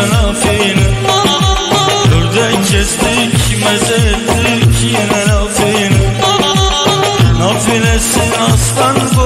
tarafını Dörde kestik mezettik yine lafını Nafilesin aslan